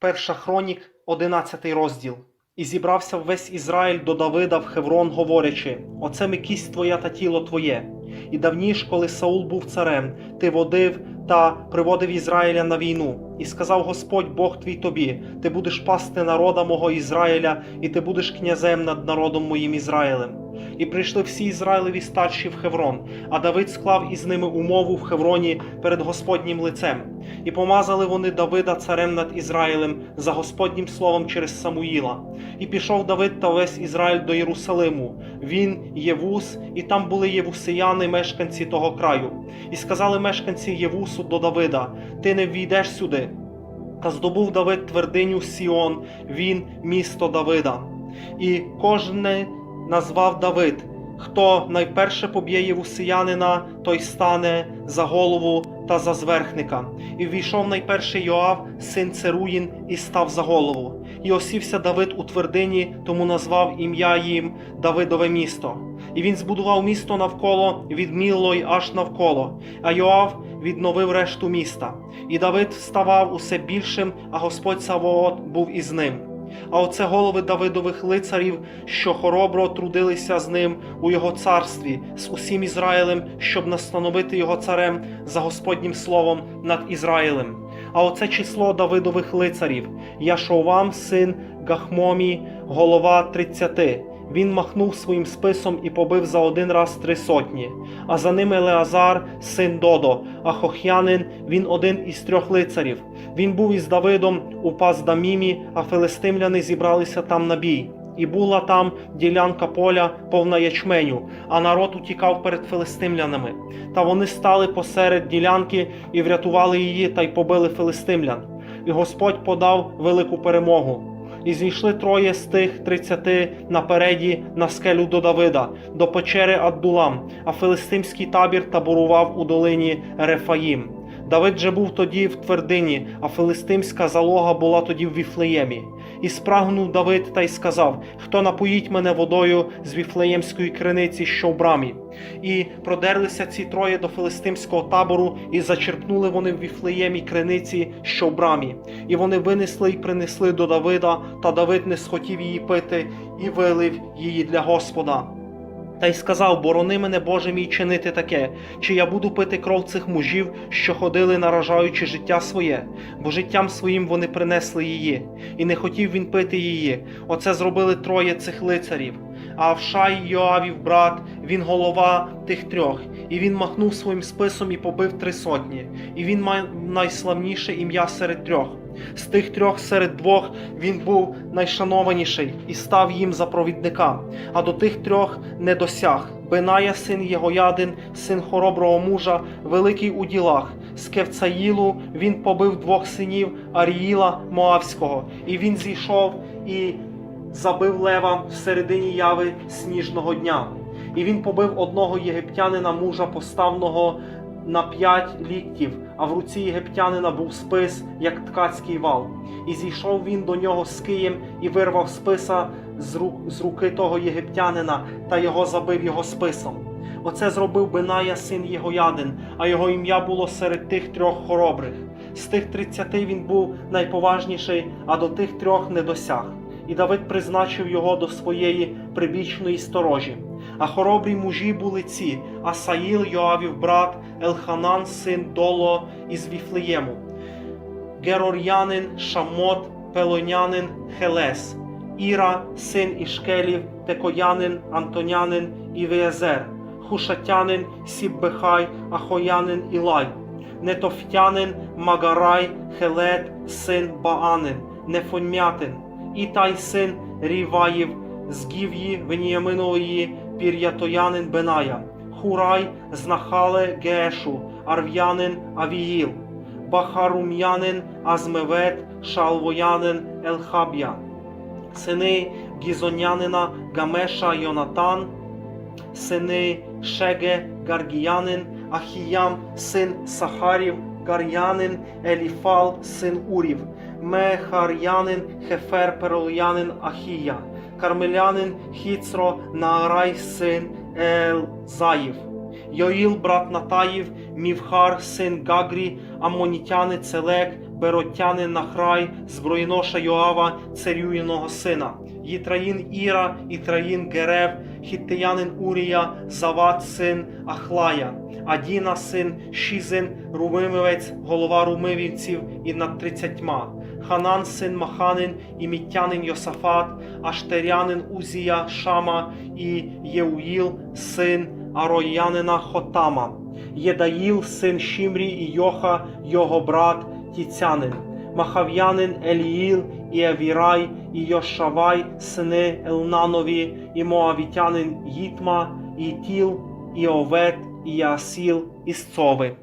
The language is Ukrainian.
Перша хронік, 11 розділ. І зібрався весь Ізраїль до Давида в Хеврон, говорячи: Оце ми кість твоя та тіло твоє. І давніш, коли Саул був царем, ти водив та приводив Ізраїля на війну. І сказав Господь Бог твій тобі: Ти будеш пасти народа мого Ізраїля, і ти будеш князем над народом моїм Ізраїлем. І прийшли всі Ізраїлеві старші в Хеврон, а Давид склав із ними умову в Хевроні перед Господнім лицем. І помазали вони Давида царем над Ізраїлем за Господнім словом через Самуїла. І пішов Давид та весь Ізраїль до Єрусалиму. Він, Євус, і там були євусияни, мешканці того краю. І сказали мешканці Євусу до Давида: Ти не ввійдеш сюди. Та здобув Давид твердиню Сіон, він місто Давида. І кожне назвав Давид. Хто найперше поб'є євусиянина, той стане за голову та за зверхника. І ввійшов найперший Йоав, син Церуїн, і став за голову. І осівся Давид у твердині, тому назвав ім'я їм Давидове місто. І він збудував місто навколо від Мілло й аж навколо, а Йоав відновив решту міста. І Давид ставав усе більшим, а Господь Савоот був із ним. А оце голови Давидових лицарів, що хоробро трудилися з ним у його царстві, з усім Ізраїлем, щоб настановити його царем за Господнім словом над Ізраїлем. А оце число Давидових лицарів Яшовам, син Гахмомі, голова тридцяти. Він махнув своїм списом і побив за один раз три сотні. А за ними Елеазар, син Додо, а Хох'янин він один із трьох лицарів. Він був із Давидом у Паздамімі, а филистимляни зібралися там на бій. І була там ділянка поля повна ячменю, а народ утікав перед филистимлянами. Та вони стали посеред ділянки і врятували її та й побили филистимлян. І Господь подав велику перемогу. І зійшли троє з тих тридцяти напереді на скелю до Давида, до печери Аддулам, а филистимський табір таборував у долині Рефаїм. Давид же був тоді в твердині, а филистимська залога була тоді в Віфлеємі. І спрагнув Давид та й сказав: Хто напоїть мене водою з віфлеємської криниці, що в брамі? І продерлися ці троє до филистимського табору, і зачерпнули вони в віфлеємі криниці, що в брамі. І вони винесли й принесли до Давида, та Давид не схотів її пити і вилив її для Господа. Та й сказав: Борони мене, Боже мій, чинити таке, чи я буду пити кров цих мужів, що ходили, наражаючи життя своє, бо життям своїм вони принесли її, і не хотів він пити її. Оце зробили троє цих лицарів. А Авшай Йоавів брат, він голова тих трьох, і він махнув своїм списом і побив три сотні, і він мав найславніше ім'я серед трьох. З тих трьох серед двох він був найшанованіший і став їм за провідника, а до тих трьох не досяг. Беная, син Єгоядин, син хороброго мужа, великий у ділах. З Кевцаїлу він побив двох синів Аріїла Моавського, і він зійшов і забив лева в середині яви сніжного дня. І він побив одного єгиптянина мужа поставного на п'ять ліктів, а в руці єгиптянина був спис, як ткацький вал. І зійшов він до нього з києм і вирвав списа з, рук, з руки того єгиптянина та його забив його списом. Оце зробив Беная син Єгоядин, а його ім'я було серед тих трьох хоробрих. З тих тридцяти він був найповажніший, а до тих трьох не досяг. І Давид призначив його до своєї прибічної сторожі. А хоробрі мужі були ці: Асаїл, Йоавів брат, Елханан, син Доло із Віфлеєму, Герор'янин, Шамот, Пелонянин, Хелес, Іра, син Ішкелів, Текоянин, Антонянин і Веєзер, Хушатянин, Сіббехай, Ахоянин Ілай, Нетофтянин, Магарай, Хелет, син Баанин, Нефонмятин, Ітай син Ріваїв, з Гів'ї Веніяминової, Пір'ятоянин Беная, Хурай, Знахале Геешу, Арв'янин Авіїл, Бахарум'янин Азмевет, Шалвоянин Елхаб'я, сини Гізонянина Гамеша Йонатан, сини Шеге Гаргіянин, Ахіям, син Сахарів, Гар'янин, Еліфал, син Урів, Мехар'янин, Хефер, Перолянин, Ахія, Кармелянин, Хіцро, Наарай, син Елзаїв, Йоїл, брат Натаїв, Мівхар, син Гагрі, Амонітяни, Целек, Беротянин Нахрай, збройноша Йоава, царюїного сина, Їтраїн Іра, Ітраїн Герев, Хіттеянин Урія, Зават син Ахлая, Адіна син Шізин, Румимівець, голова румивівців і над тридцятьма, Ханан син Маханин, і міттянин Йосафат, Аштерянин Узія, Шама і Єуїл, син Ароянина Хотама, Єдаїл, син Шімрі і Йоха, його брат Тіцянин, Махав'янин Еліїл і Авірай, і Йошавай, сини Елнанові, і Моавітянин Їтма, і Тіл, і Овет, і Яасіл із Цови.